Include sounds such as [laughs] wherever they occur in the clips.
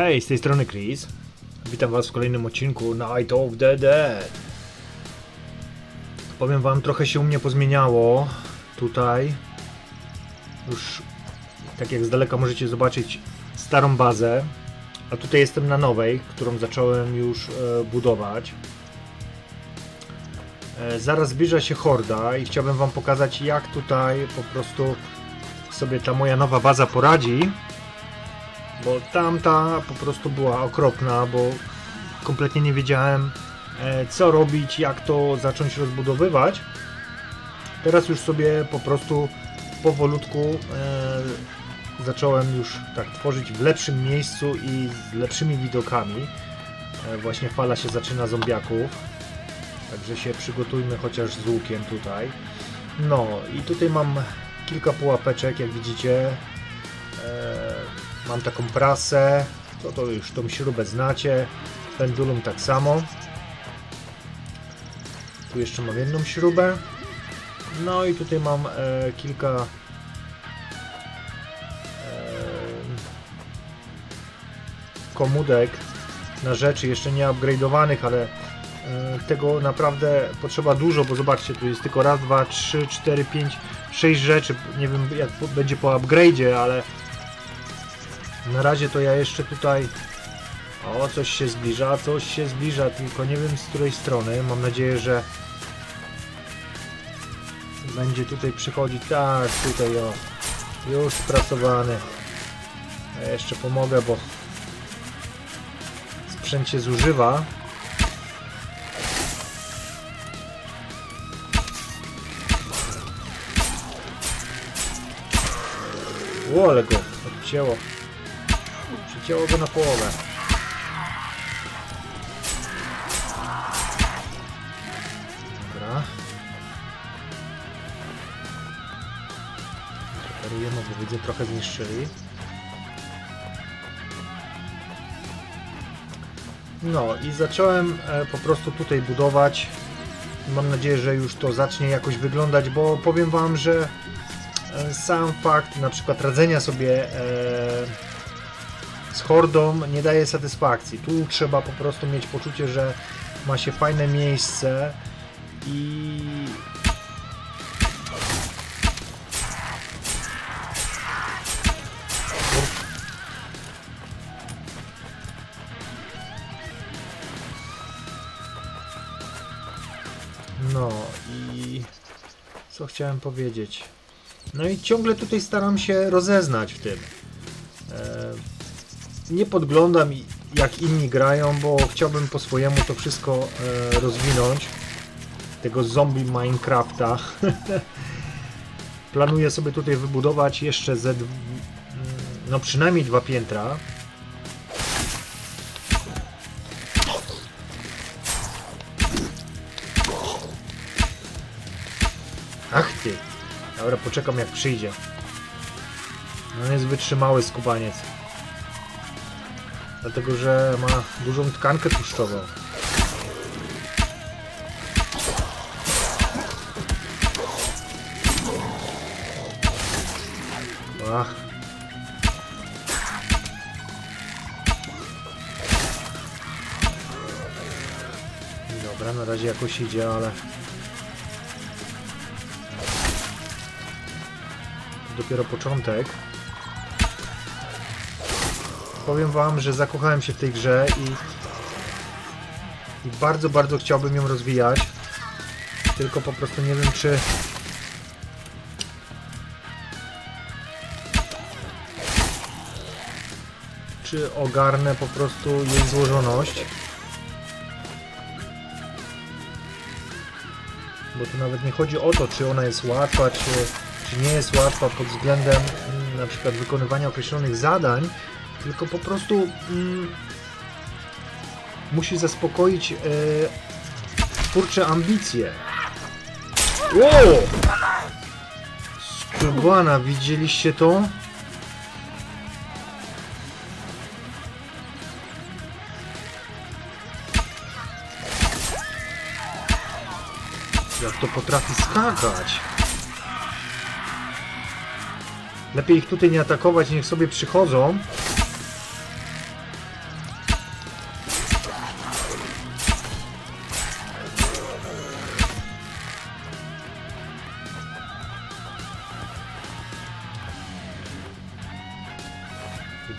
Hej, z tej strony Chris. Witam Was w kolejnym odcinku Night of the Dead. Powiem Wam, trochę się u mnie pozmieniało tutaj. Już tak jak z daleka możecie zobaczyć starą bazę, a tutaj jestem na nowej, którą zacząłem już e, budować. E, zaraz zbliża się horda i chciałbym Wam pokazać jak tutaj po prostu sobie ta moja nowa baza poradzi bo tamta po prostu była okropna, bo kompletnie nie wiedziałem e, co robić, jak to zacząć rozbudowywać. Teraz już sobie po prostu powolutku e, zacząłem już tak tworzyć w lepszym miejscu i z lepszymi widokami. E, właśnie fala się zaczyna zombiaków, także się przygotujmy chociaż z łukiem tutaj. No i tutaj mam kilka pułapeczek, jak widzicie. Mam taką prasę, to, to już tą śrubę znacie. Pendulum tak samo. Tu jeszcze mam jedną śrubę. No i tutaj mam e, kilka e, komódek na rzeczy jeszcze nie upgrade'owanych, ale e, tego naprawdę potrzeba dużo, bo zobaczcie, tu jest tylko raz, dwa, trzy, cztery, pięć, sześć rzeczy. Nie wiem jak będzie po upgrade'zie, ale na razie to ja jeszcze tutaj... O, coś się zbliża, coś się zbliża, tylko nie wiem z której strony. Mam nadzieję, że będzie tutaj przychodzić. Tak, tutaj o. Już spracowany. Ja jeszcze pomogę, bo sprzęt się zużywa. O, ale go odcięło. Przycięło go na połowę. Dobra. Reperujemy, bo widzę trochę zniszczyli. No i zacząłem e, po prostu tutaj budować. Mam nadzieję, że już to zacznie jakoś wyglądać, bo powiem Wam, że e, sam fakt na przykład radzenia sobie e, z hordą nie daje satysfakcji. Tu trzeba po prostu mieć poczucie, że ma się fajne miejsce i No i co chciałem powiedzieć? No i ciągle tutaj staram się rozeznać w tym. E, nie podglądam jak inni grają, bo chciałbym po swojemu to wszystko e, rozwinąć. Tego zombie Minecrafta. [laughs] Planuję sobie tutaj wybudować jeszcze ze no przynajmniej dwa piętra. Ach ty. Dobra, poczekam jak przyjdzie. No jest wytrzymały skubaniec. Dlatego, że ma dużą tkankę tłuszczową. Ach. Dobra, na razie jakoś idzie, ale... To dopiero początek. Powiem wam, że zakochałem się w tej grze i, i bardzo, bardzo chciałbym ją rozwijać. Tylko po prostu nie wiem, czy czy ogarnę po prostu jej złożoność. Bo tu nawet nie chodzi o to, czy ona jest łatwa, czy, czy nie jest łatwa pod względem mm, na przykład wykonywania określonych zadań, tylko po prostu mm, musi zaspokoić e, twórcze ambicje. Wow! Skubana, widzieliście to? Jak to potrafi skakać? Lepiej ich tutaj nie atakować, niech sobie przychodzą.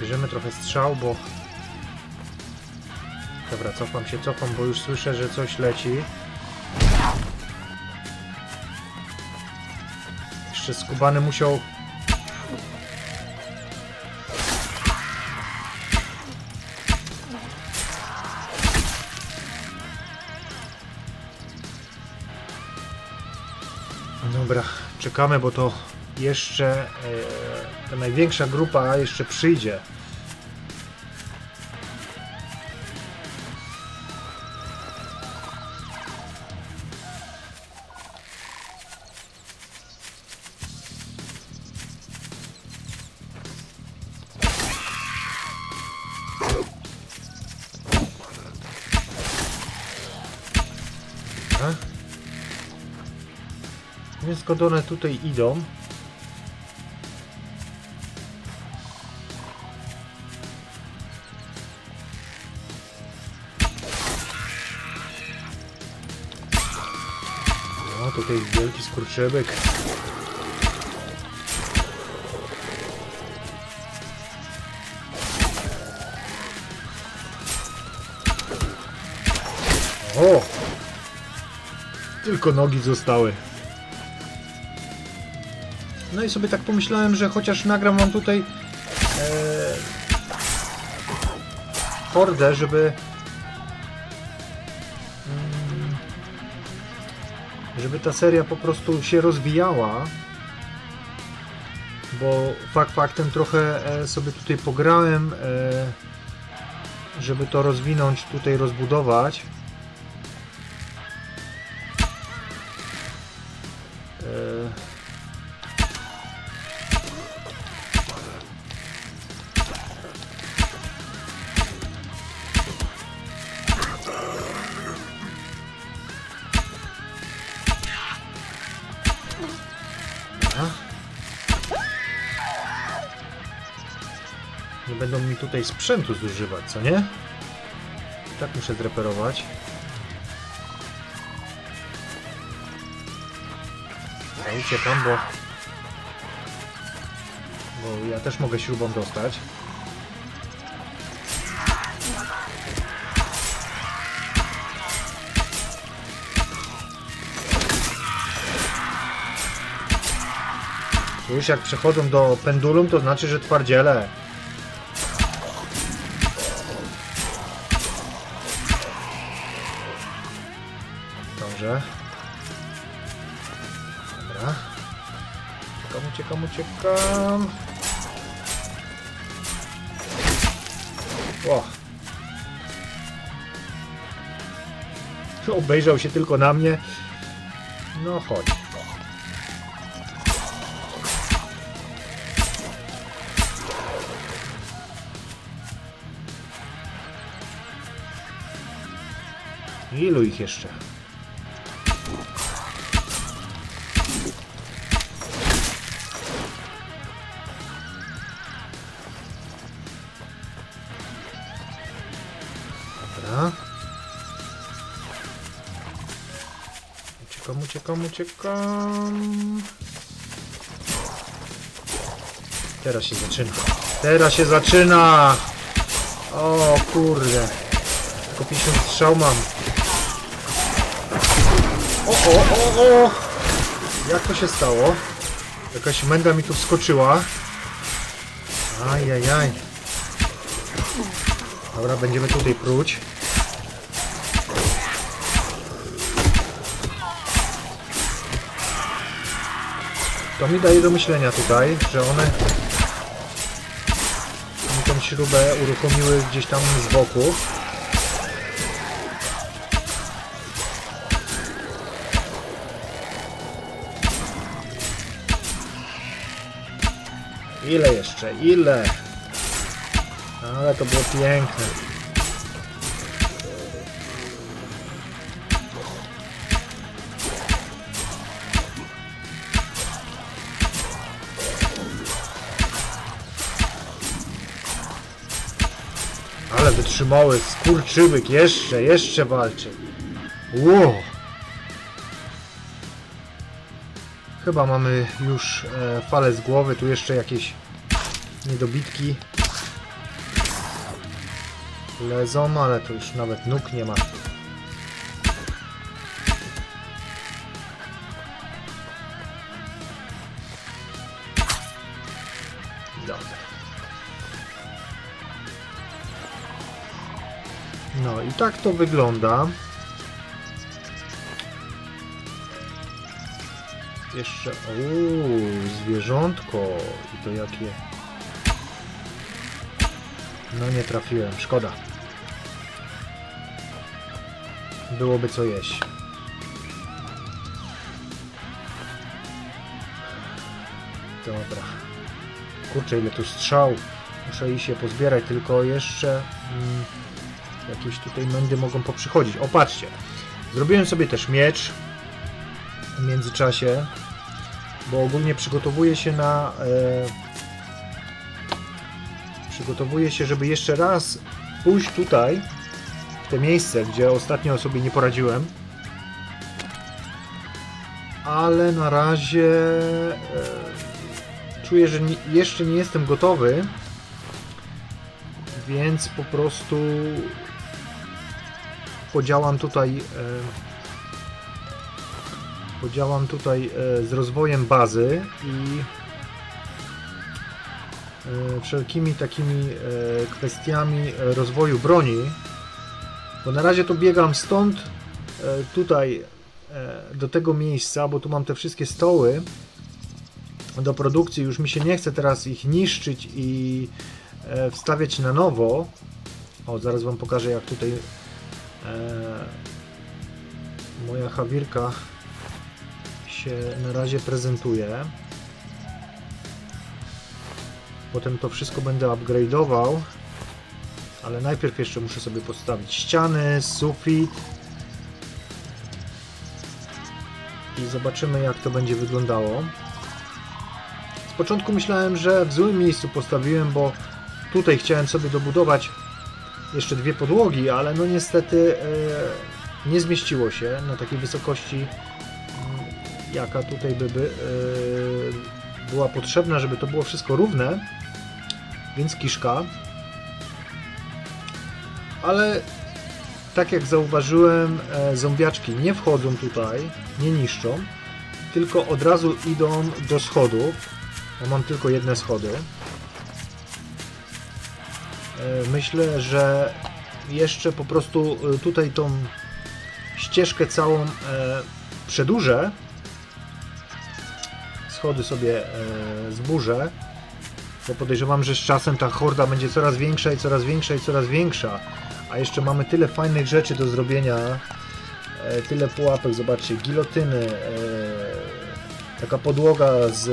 Bierzemy trochę strzał, bo... Dobra, cofam się, cofam, bo już słyszę, że coś leci. Jeszcze skubany musiał... Dobra, czekamy, bo to jeszcze e, ta największa grupa jeszcze przyjdzie. Więc skąd one tutaj idą? O, tutaj wielki skurczybyk. O! Tylko nogi zostały. No i sobie tak pomyślałem, że chociaż nagram wam tutaj e, hordę, żeby żeby ta seria po prostu się rozwijała bo fakt faktem trochę e, sobie tutaj pograłem e, żeby to rozwinąć tutaj rozbudować będą mi tutaj sprzętu zużywać, co nie? I tak muszę zreperować. Ja uciekam, bo... Bo ja też mogę śrubą dostać. Już jak przechodzą do pendulum, to znaczy, że twardziele. Dobrze. Dobra. Uciekam, uciekam, uciekam. O. Obejrzał się tylko na mnie. No chodź. Ilu ich jeszcze? Uciekam, uciekam. Teraz się zaczyna. Teraz się zaczyna! O kurde. Tylko 50 strzał mam. O, o, o, o! Jak to się stało? Jakaś menda mi tu wskoczyła. Ajajaj. Dobra, będziemy tutaj pruć. To mi daje do myślenia tutaj, że one mi tą śrubę uruchomiły gdzieś tam z boku. Ile jeszcze? Ile? Ale to było piękne. wytrzymały skurczybyk. Jeszcze, jeszcze walczy. Wow. Chyba mamy już e, falę z głowy. Tu jeszcze jakieś niedobitki lezą, ale tu już nawet nóg nie ma. Tak to wygląda. Jeszcze, uuu, zwierzątko. I to jakie... No nie trafiłem, szkoda. Byłoby co jeść. Dobra. Kurczę, ile tu strzał. Muszę iść się pozbierać, tylko jeszcze mm, jakieś tutaj mędy mogą poprzychodzić. O, patrzcie. Zrobiłem sobie też miecz w międzyczasie, bo ogólnie przygotowuję się na... E, przygotowuję się, żeby jeszcze raz pójść tutaj, w te miejsce, gdzie ostatnio sobie nie poradziłem. Ale na razie e, czuję, że nie, jeszcze nie jestem gotowy, więc po prostu podziałam tutaj e, podziałam tutaj e, z rozwojem bazy i e, wszelkimi takimi kwestiami rozwoju broni. Bo na razie to biegam stąd tutaj do tego miejsca, bo tu mam te wszystkie stoły do produkcji. Już mi się nie chce teraz ich niszczyć i wstawiać na nowo. O, zaraz Wam pokażę jak tutaj moja hawirka się na razie prezentuje. Potem to wszystko będę upgrade'ował. Ale najpierw jeszcze muszę sobie postawić ściany, sufit. I zobaczymy jak to będzie wyglądało. Z początku myślałem, że w złym miejscu postawiłem, bo tutaj chciałem sobie dobudować jeszcze dwie podłogi, ale no niestety e, nie zmieściło się na takiej wysokości, mm, jaka tutaj by, by e, była potrzebna, żeby to było wszystko równe, więc kiszka. Ale tak jak zauważyłem, e, zombiaczki nie wchodzą tutaj, nie niszczą, tylko od razu idą do schodów. Ja mam tylko jedne schody. E, Myślę, że jeszcze po prostu e, tutaj tą ścieżkę całą e, przedłużę. Schody sobie zburzę. Bo podejrzewam, że z czasem ta horda będzie coraz większa i coraz większa i coraz większa. A jeszcze mamy tyle fajnych rzeczy do zrobienia. Tyle pułapek, zobaczcie, gilotyny, taka podłoga z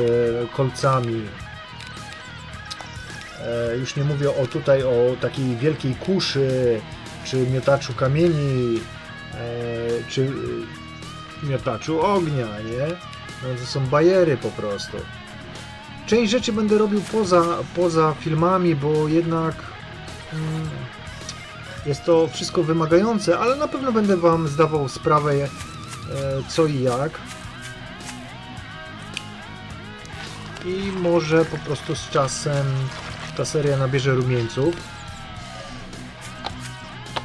kolcami. E, już nie mówię o tutaj o takiej wielkiej kuszy, czy miotaczu kamieni, e, czy e, miotaczu ognia, nie? No to są bajery po prostu. Część rzeczy będę robił poza, poza filmami, bo jednak mm, jest to wszystko wymagające, ale na pewno będę Wam zdawał sprawę e, co i jak. I może po prostu z czasem ta seria nabierze rumieńców.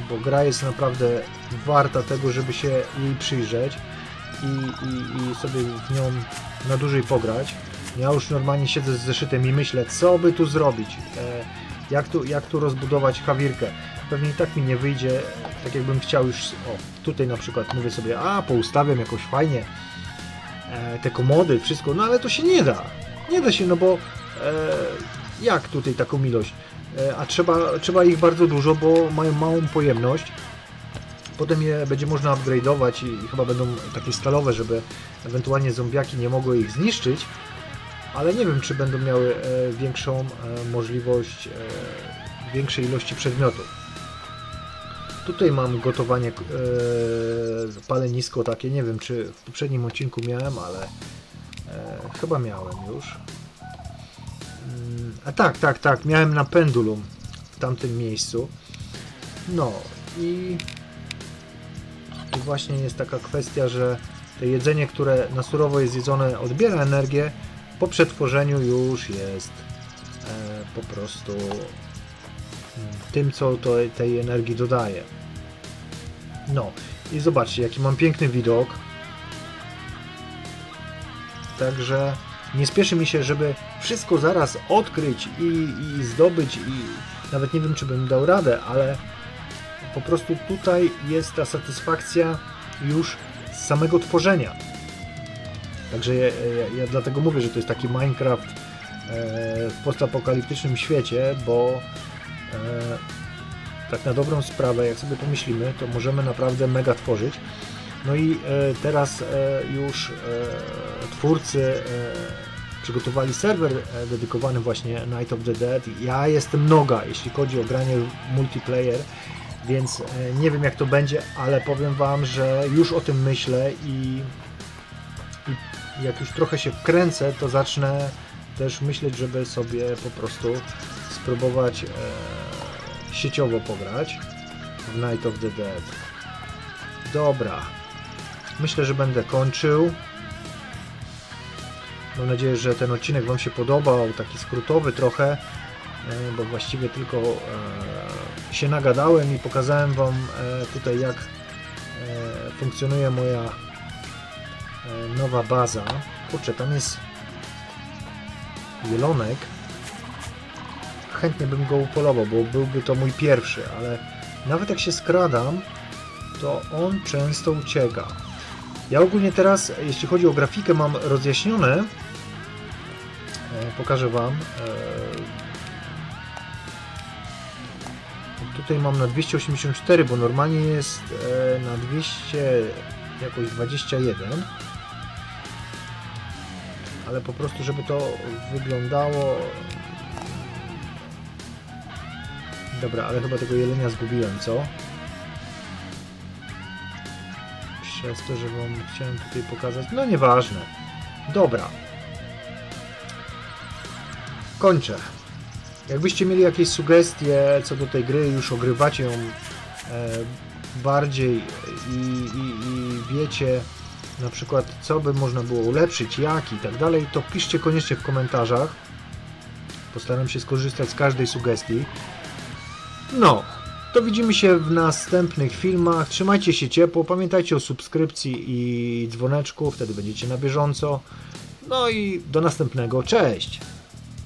Bo gra jest naprawdę warta tego, żeby się jej przyjrzeć i, i, i sobie w nią na dłużej pograć. Ja już normalnie siedzę z zeszytem i myślę, co by tu zrobić, e, jak, tu, jak tu rozbudować hawirkę. Pewnie i tak mi nie wyjdzie, tak jakbym chciał już, o, tutaj na przykład mówię sobie, a poustawiam jakoś fajnie e, te komody, wszystko, no ale to się nie da. Nie da się, no bo e, jak tutaj taką ilość? E, a trzeba, trzeba ich bardzo dużo, bo mają małą pojemność. Potem je będzie można upgrade'ować i, i chyba będą takie stalowe, żeby ewentualnie zombiaki nie mogły ich zniszczyć. Ale nie wiem, czy będą miały e, większą e, możliwość e, większej ilości przedmiotów. Tutaj mam gotowanie e, palenisko takie, nie wiem czy w poprzednim odcinku miałem, ale e, chyba miałem już. Mm, A tak, tak, tak, miałem na pendulum w tamtym miejscu. No i, i właśnie jest taka kwestia, że to jedzenie, które na surowo jest jedzone, odbiera energię, po przetworzeniu już jest e, po prostu tym, co to, tej energii dodaje. No i zobaczcie, jaki mam piękny widok. Także nie spieszy mi się, żeby wszystko zaraz odkryć i, i zdobyć i nawet nie wiem, czy bym dał radę, ale po prostu tutaj jest ta satysfakcja już z samego tworzenia. Także ja, ja, ja dlatego mówię, że to jest taki Minecraft e, w postapokaliptycznym świecie, bo e, tak na dobrą sprawę, jak sobie pomyślimy, to możemy naprawdę mega tworzyć. No i e, teraz e, już e, twórcy przygotowali serwer dedykowany właśnie Night of the Dead. Ja jestem noga, jeśli chodzi o granie multiplayer, więc nie wiem jak to będzie, ale powiem Wam, że już o tym myślę i, i jak już trochę się wkręcę, to zacznę też myśleć, żeby sobie po prostu spróbować e, sieciowo pograć w Night of the Dead. Dobra. Myślę, że będę kończył. Mam nadzieję, że ten odcinek Wam się podobał, taki skrótowy trochę, e, bo właściwie tylko e, się nagadałem i pokazałem Wam e, tutaj jak funkcjonuje moja nowa baza. Kurczę, tam jest jelonek. Chętnie bym go upolował, bo byłby to mój pierwszy, ale nawet jak się skradam, to on często ucieka. Ja ogólnie teraz, jeśli chodzi o grafikę, mam rozjaśnione. E, Pokażę Wam. E, Tutaj mam na 284, bo normalnie jest e, na 200 jakoś 21. Ale po prostu, żeby to wyglądało. Dobra, ale chyba tego jelenia zgubiłem, co? Przez to, że wam chciałem tutaj pokazać. No nieważne. Dobra. Kończę. Jakbyście mieli jakieś sugestie co do tej gry, już ogrywacie ją e, bardziej i, i, i wiecie na przykład co by można było ulepszyć, jak i tak dalej, to piszcie koniecznie w komentarzach. Postaram się skorzystać z każdej sugestii. No, to widzimy się w następnych filmach. Trzymajcie się ciepło, pamiętajcie o subskrypcji i dzwoneczku, wtedy będziecie na bieżąco. No i do następnego. Cześć!